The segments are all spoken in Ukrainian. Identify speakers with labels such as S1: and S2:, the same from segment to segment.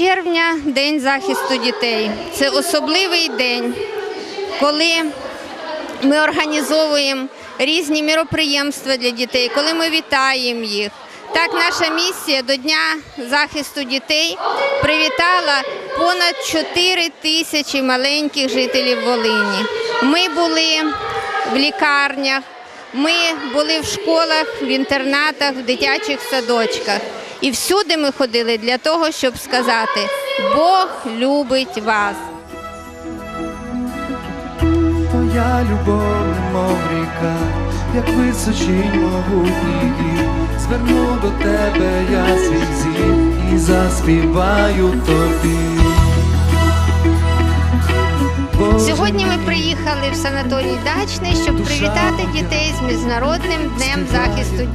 S1: 1 червня День захисту дітей. Це особливий день, коли ми організовуємо різні міроприємства для дітей, коли ми вітаємо їх. Так, наша місія до Дня захисту дітей привітала понад 4 тисячі маленьких жителів Волині. Ми були в лікарнях, ми були в школах, в інтернатах, в дитячих садочках. І всюди ми ходили для того, щоб сказати: Бог любить вас.
S2: Твоя любов, немов ріка, як височінь могутній гір. Зверну до тебе я свій зір і заспіваю тобі.
S1: Сьогодні ми приїхали в санаторій Дачний, щоб привітати дітей з міжнародним днем захисту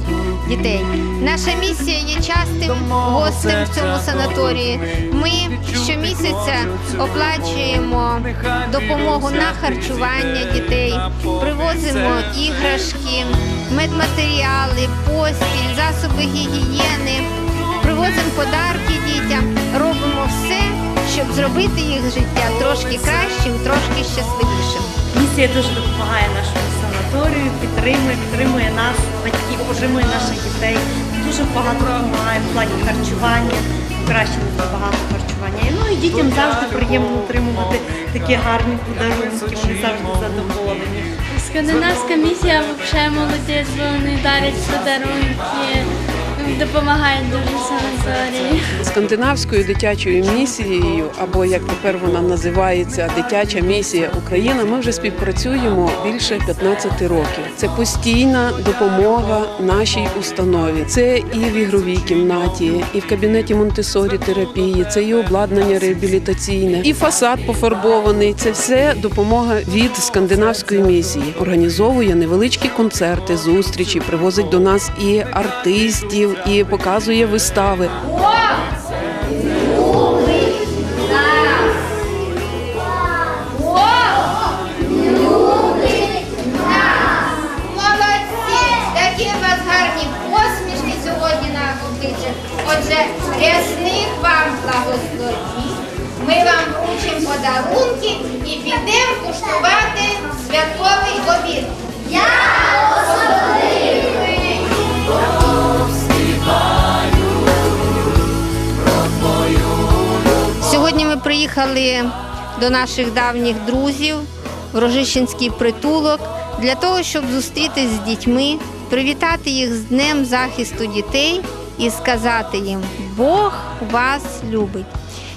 S1: дітей. Наша місія є частим гостем в цьому санаторії. Ми щомісяця оплачуємо допомогу на харчування дітей, привозимо іграшки, медматеріали, постіль, засоби гігієни, привозимо подарки дітям, щоб зробити їх життя трошки кращим, трошки щасливішим.
S3: Місія дуже допомагає нашому санаторію, підтримує, підтримує нас, батьків, пожимує наших дітей. Дуже багато допомагає в плані харчування, покращення багато харчування. Ну і дітям завжди приємно отримувати такі гарні подарунки, вони завжди задоволені.
S4: Скандинавська місія взагалі молодець, бо вони дарять подарунки, допомагають дуже санаторії.
S5: скандинавською дитячою місією, або як тепер вона називається Дитяча місія Україна. Ми вже співпрацюємо більше 15 років. Це постійна допомога нашій установі. Це і в ігровій кімнаті, і в кабінеті Монтесорі терапії, це і обладнання реабілітаційне, і фасад пофарбований. Це все допомога від скандинавської місії. Організовує невеличкі концерти, зустрічі, привозить до нас і артистів, і показує вистави.
S1: Отже, рясних вам благословінь. Ми вам вручимо подарунки і підемо куштувати святковий обід. Приїхали до наших давніх друзів в Рожищенський притулок для того, щоб зустрітись з дітьми, привітати їх з Днем захисту дітей і сказати їм: Бог вас любить.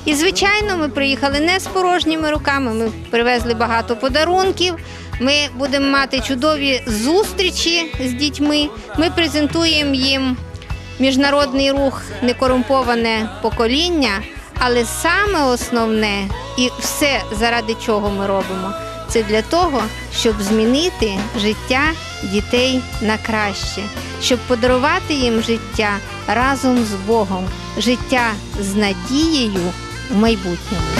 S1: І, звичайно, ми приїхали не з порожніми руками. Ми привезли багато подарунків. Ми будемо мати чудові зустрічі з дітьми. Ми презентуємо їм міжнародний рух некорумповане покоління. Але саме основне і все, заради чого ми робимо, це для того, щоб змінити життя дітей на краще, щоб подарувати їм життя разом з Богом, життя з надією в майбутньому.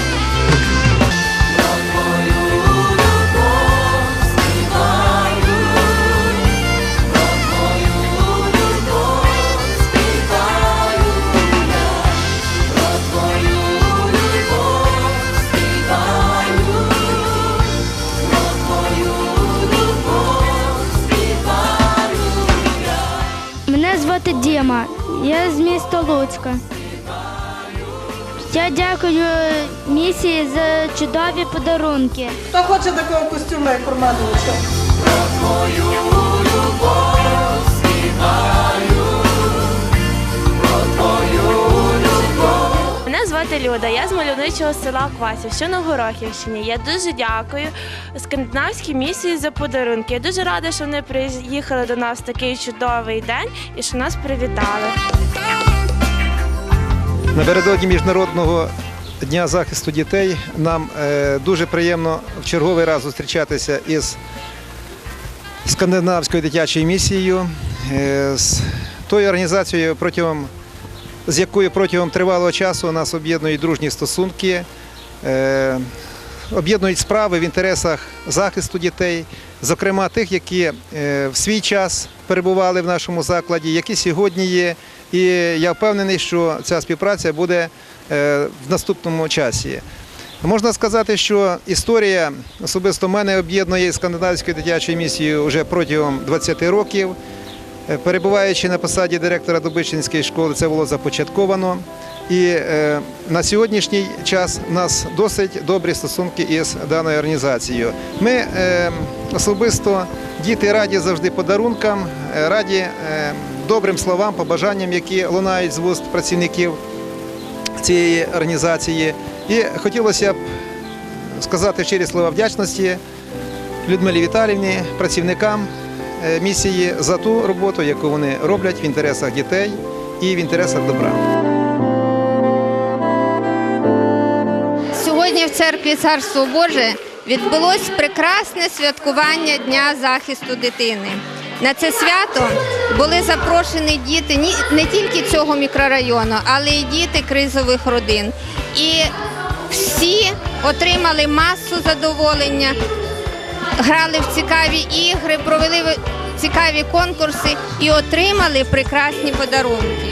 S4: Звати Діма, я з міста Луцька. Я дякую місії за чудові подарунки.
S6: Хто хоче такого костюму, як Романовича?
S7: Мене звати Люда, я з мальовничого села Квасів, що на Горохівщині. Я дуже дякую скандинавській місії за подарунки. Я дуже рада, що вони приїхали до нас в такий чудовий день і що нас привітали.
S8: Напередодні міжнародного дня захисту дітей нам е, дуже приємно в черговий раз зустрічатися із скандинавською дитячою місією, е, з тою організацією, протягом, з якою протягом тривалого часу нас об'єднують дружні стосунки, е, об'єднують справи в інтересах захисту дітей, зокрема тих, які е, в свій час перебували в нашому закладі, які сьогодні є І я впевнений, що ця співпраця буде е, в наступному часі. Можна сказати, що історія особисто мене об'єднує з скандинавською дитячою місією вже протягом 20 років. Е, Перебуваючи на посаді директора Дубичинської школи, це було започатковано. І е, на сьогоднішній час у нас досить добрі стосунки із даною організацією. Ми е, особисто діти раді завжди подарункам, раді добрим словам, побажанням, які лунають з вуст працівників цієї організації. І хотілося б сказати щирі слова вдячності Людмилі Віталівні, працівникам місії за ту роботу, яку вони роблять в інтересах дітей і в інтересах добра.
S1: Сьогодні в церкві Царство Боже відбулось прекрасне святкування Дня захисту дитини. На це свято були запрошені діти не тільки цього мікрорайону, але й діти кризових родин. І всі отримали масу задоволення, грали в цікаві ігри, провели цікаві конкурси і отримали прекрасні подарунки.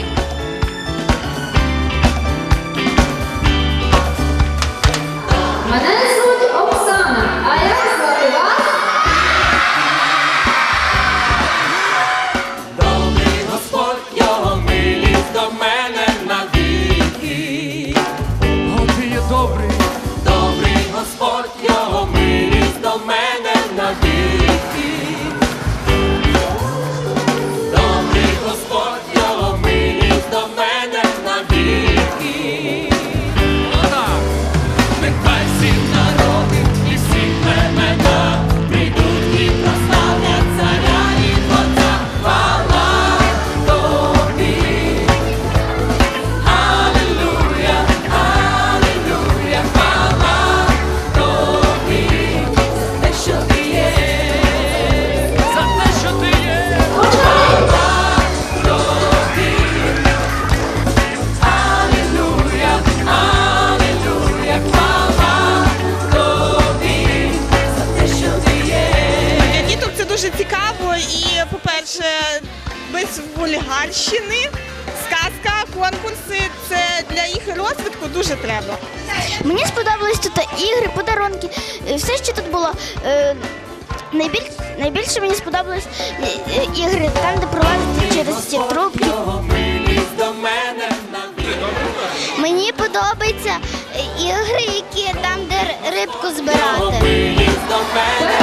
S4: збирати.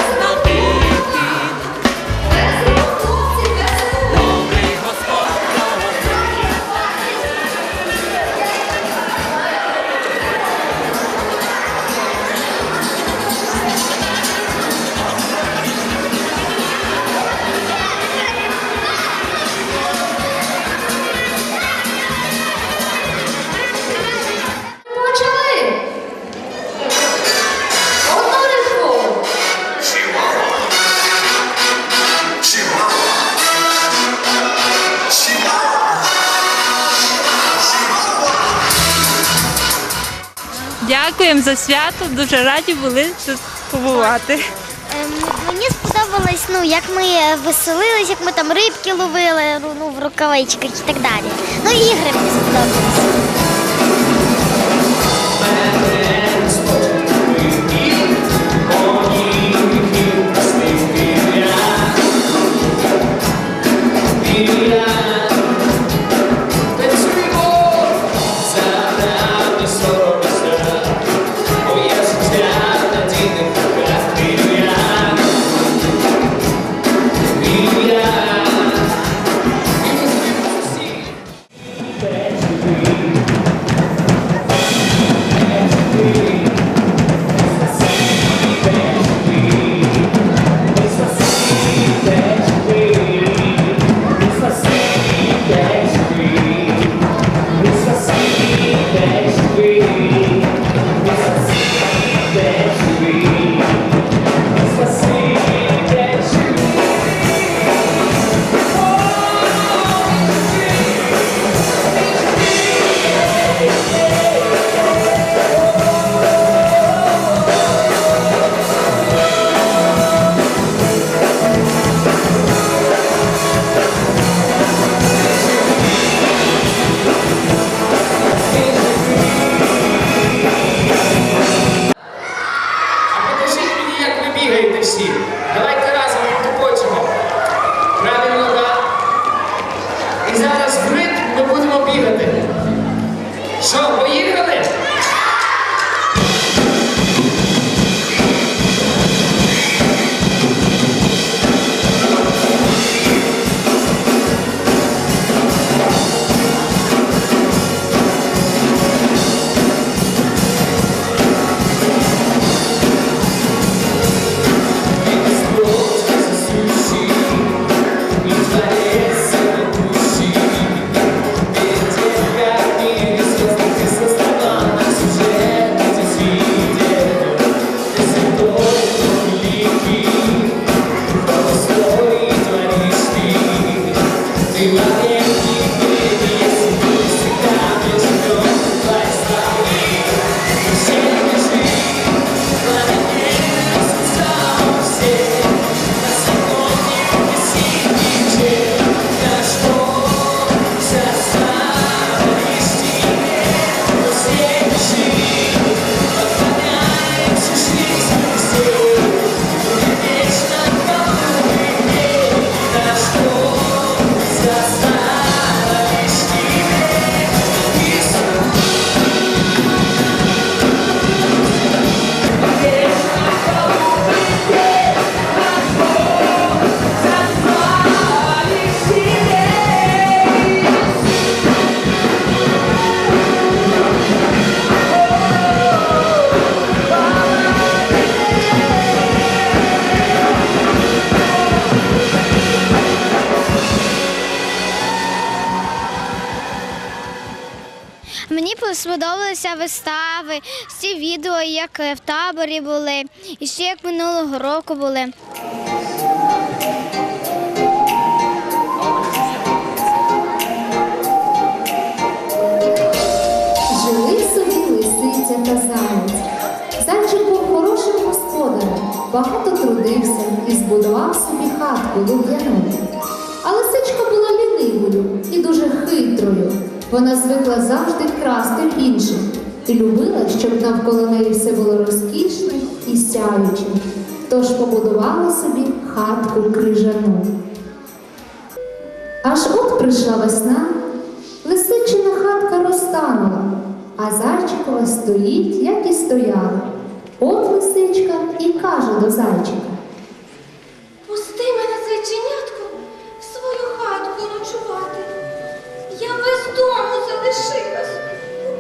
S7: За свято, дуже раді були тут побувати.
S4: Ем, Мені сподобалось, ну, як ми веселились, як ми там рибки ловили ну, в рукавичках і так далі. Ну, і ігри мені сподобались. Сподобалися вистави, всі відео, як в таборі були, і ще як минулого року були.
S9: Жили собі лисиця та заєць. Зайчик був хорошим господарем, багато трудився і збудував собі хатку лугляну. А лисичка була лінивою і дуже хитрою. Вона звикла завжди красти інших і любила, щоб навколо неї все було розкішним і сяючим. Тож побудувала собі хатку крижану. Аж от прийшла весна, лисичина хатка розтанула, а зайчикова стоїть, як і стояла. От лисичка і каже до зайчика.
S10: Пусти мене, зайченятко, без дому залишилась.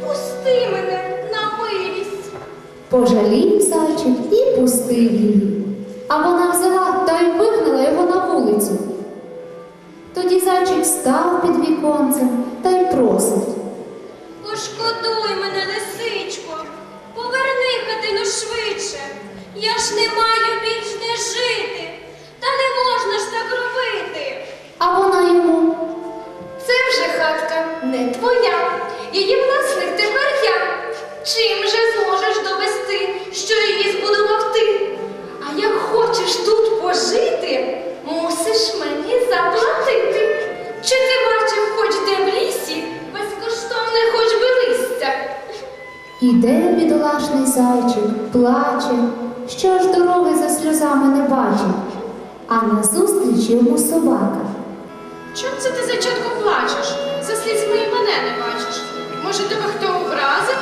S10: Пусти мене на милість.
S9: Пожалів зайчик і пустив її. А вона взяла та й вигнала його на вулицю. Тоді зайчик став під віконцем та й просить.
S10: Пошкодуй мене, лисичко, поверни хатину швидше. Я ж не маю більш де жити, та не можна ж так робити. Твоя. Її власник тепер я. Чим же зможеш довести, що її збудував ти? А як хочеш тут пожити, мусиш мені заплатити. Чи ти бачив хоч де в лісі безкоштовне хоч би листя?
S9: Іде бідолашний зайчик, плаче, що аж дороги за сльозами не бачить. А назустріч йому собака.
S10: Чом це ти, зайчатко, плачеш? За слізьми і мене не бачиш. Може, тебе хто образив?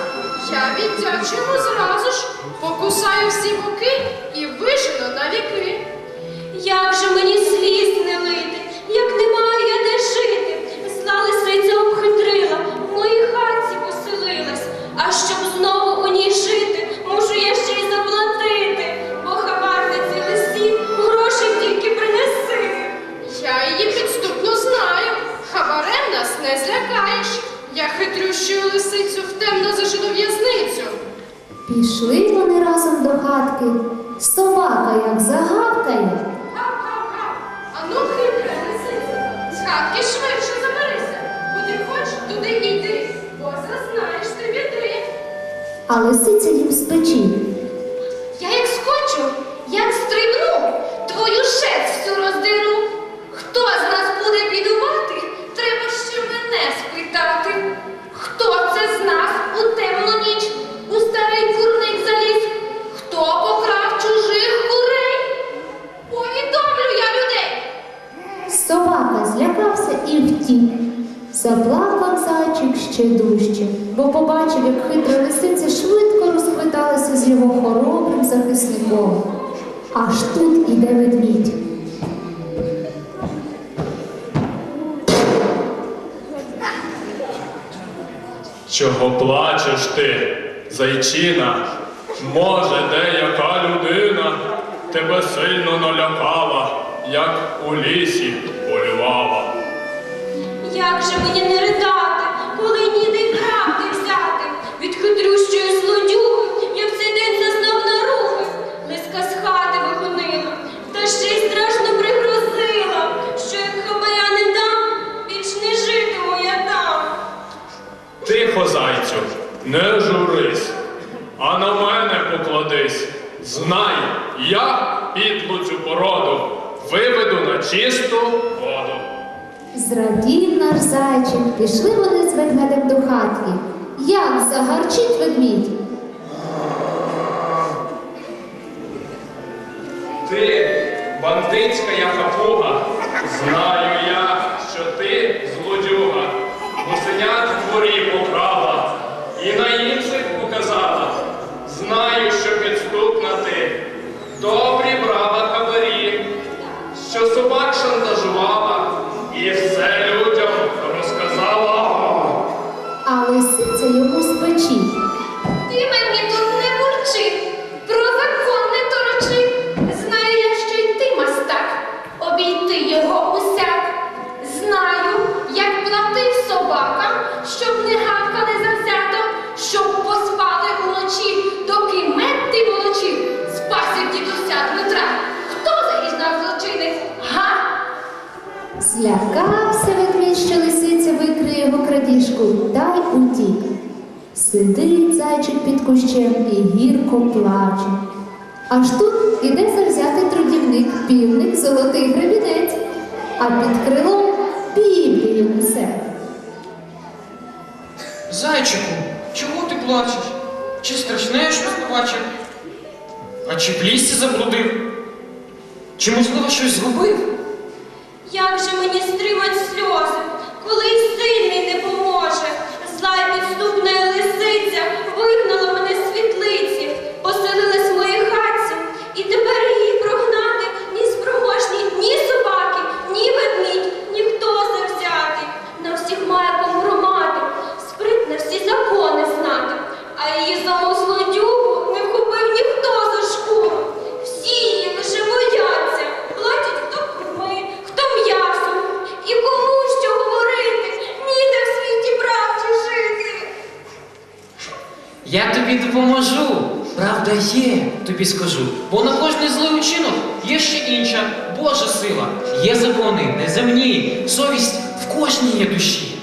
S10: Я віддячу зразу ж, покусаю всі боки і вижену на віки. Як же мені сліз не лити,
S9: Заплакав зайчик ще дужче. бо побачив, як хитра лисиця швидко розквиталася з його хоробрим захисником. Аж тут іде ведмідь.
S11: Чого плачеш ти, зайчина? Може, деяка людина тебе сильно налякала, як у лісі полювала.
S10: Як же мені не ридати, коли ніде й правди взяти? Від хитрющої злодюги я в цей день зазнав наруги. Лиска з хати вигонила, та ще й страшно пригрозила, що як хабаря не дам, більш не житиму я там.
S11: Тихо, зайцю, не журись, а на мене покладись. Знай, я підлу цю породу виведу на чисту воду.
S9: Зрадів наш зайчик, пішли вони з ведмедем до хатки. Як загарчить ведмідь?
S11: Ти, бандитська я хапуга, знаю я, що ти злодюга, гусенят в дворі покрала і на інших показала. Знаю, що підступна ти, добрі брала хабарі, що собак шантажувала
S9: Сидить зайчик під кущем і гірко плаче. Аж тут іде завзятий трудівник, півник, золотий гребінець, а під крилом Біблію несе.
S12: Зайчику, чого ти плачеш? Чи страшне щось побачив? А чи в лісі заблудив? Чи можливо щось зробив?
S10: Як же мені стримать сльози, коли сильний
S12: тобі скажу. Бо на кожний злий учинок є ще інша Божа сила. Є закони неземні, совість в кожній є душі.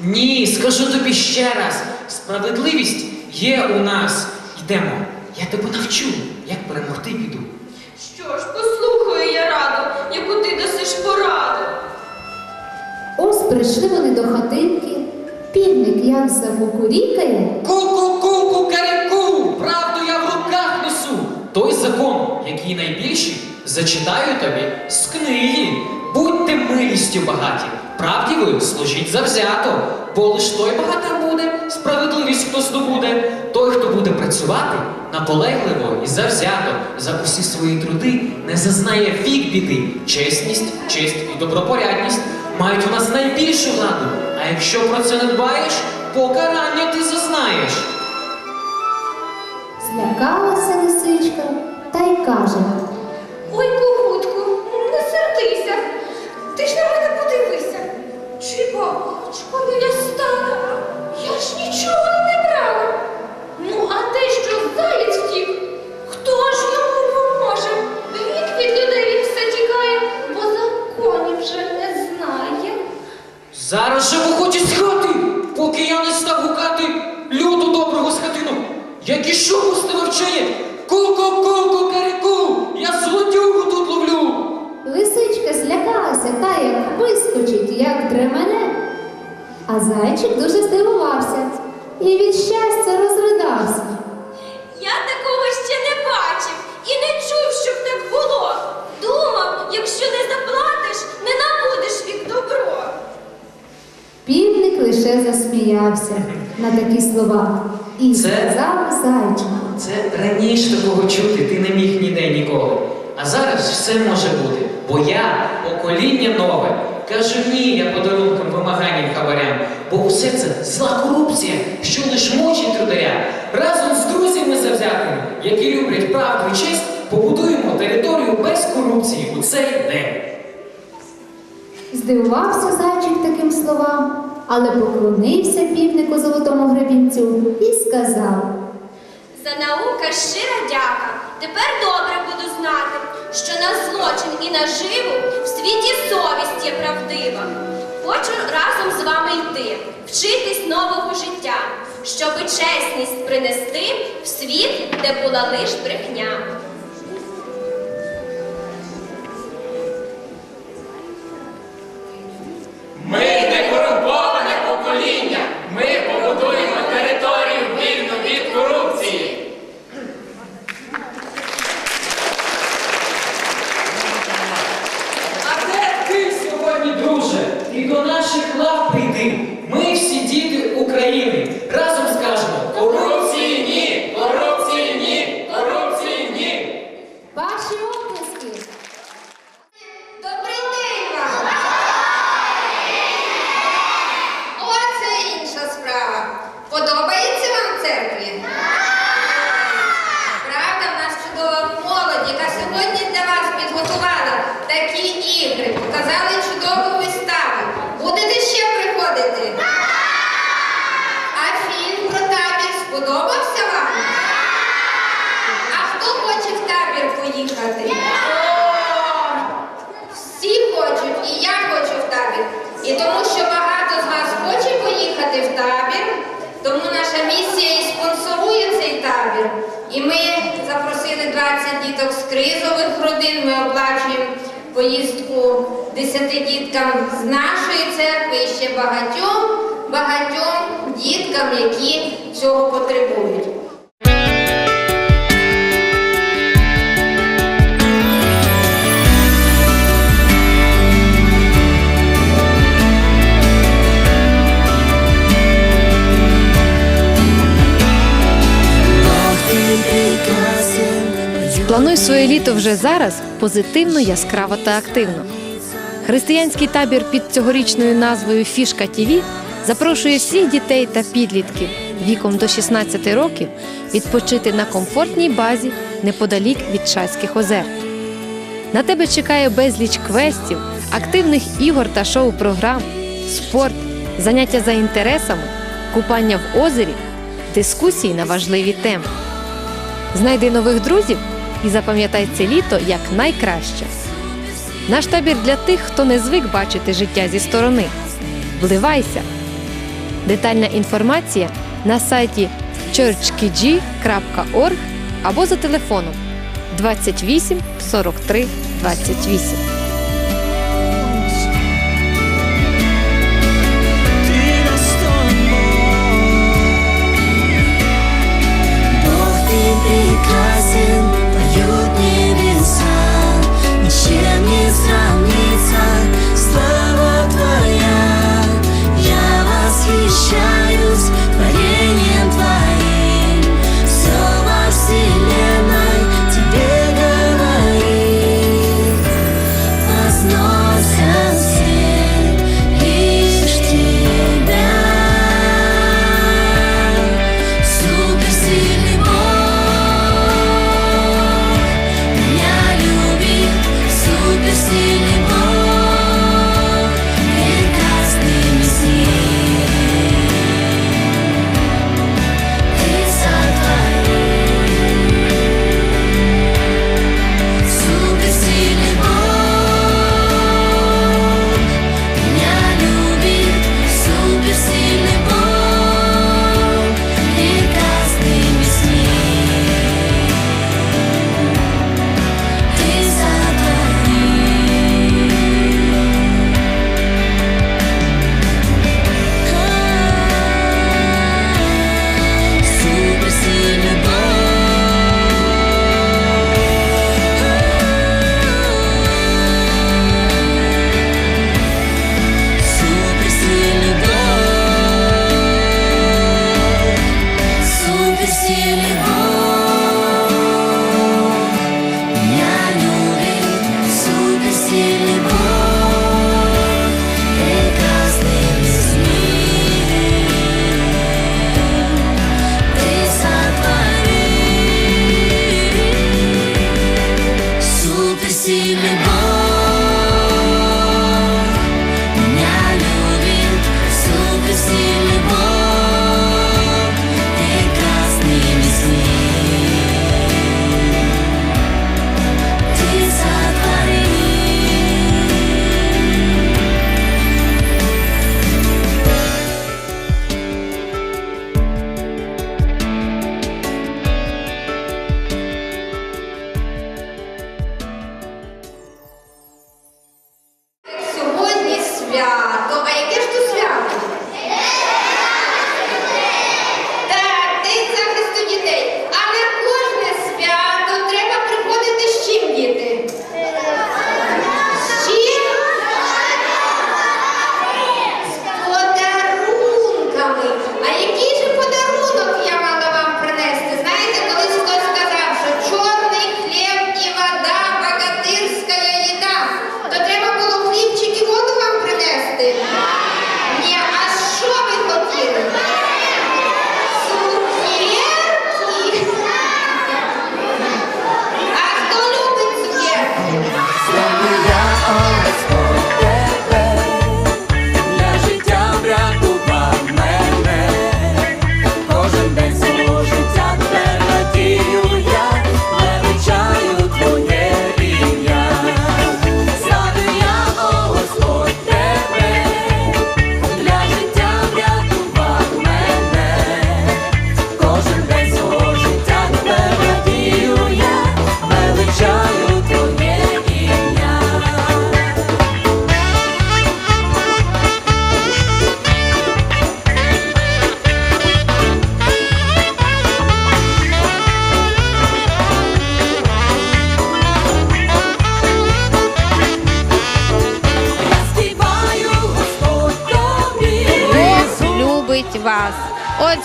S12: Ні, скажу тобі ще раз. Справедливість є у нас. Йдемо. Я тебе навчу, як перемогти біду.
S10: Що ж, послухаю я раду, яку ти дасиш пораду.
S9: Ось прийшли вони до хатинки. Півник як закукурікає,
S12: Ку-ку-ку, кукаряку! Правду я в руках несу. Той закон, який найбільший, зачитаю тобі з книги. Будьте милістю багаті, правді ви служіть завзято, бо лиш той багатим буде, справедливість хто здобуде, той, хто буде працювати наполегливо і завзято за усі свої труди, не зазнає вік біди. Чесність, честь і добропорядність мають у нас найбільшу владу. А якщо про це не дбаєш, покарання ти зазнаєш.
S9: злякалася лисичка та й каже. Такі слова і
S12: Це-
S9: сказав зайчику.
S12: Це раніше такого чути ти не міг ніде ніколи. А зараз все може бути, бо я покоління нове. Кажу ні, я подарункам вимаганням хабарям, бо усе це зла корупція, що лиш мочить трударя. Разом з друзями завзятими, які люблять правду і честь, побудуємо територію без корупції у цей день.
S9: Здивувався зайчик таким словам, але поклонився півнику золотому гребінцю і сказав.
S13: За наука щира дяка. Тепер добре буду знати, що на злочин і наживу в світі совість є правдива. Хочу разом з вами йти, вчитись нового життя, щоби чесність принести в світ, де була лиш брехня.
S1: Поїхати? Всі хочуть, і я хочу в табір. І тому, що багато з вас хоче поїхати в табір, тому наша місія і спонсорує цей табір. І ми запросили 20 діток з кризових родин. Ми оплачуємо поїздку 10 діткам з нашої церкви і ще багатьом, багатьом діткам, які цього потребують.
S14: Плануй своє літо вже зараз позитивно, яскраво та активно. Християнський табір під цьогорічною назвою Фішка ТІВІ запрошує всіх дітей та підлітків віком до 16 років відпочити на комфортній базі неподалік від Шацьких озер. На тебе чекає безліч квестів, активних ігор та шоу-програм, спорт, заняття за інтересами, купання в озері, дискусії на важливі теми. Знайди нових друзів і запам'ятай це літо як найкраще. Наш табір для тих, хто не звик бачити життя зі сторони. Вливайся! Детальна інформація на сайті churchkg.org або за телефоном 28 43 28.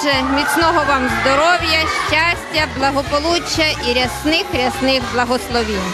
S1: Отже, міцного вам здоров'я, щастя, благополуччя і рясних рясних благословінь.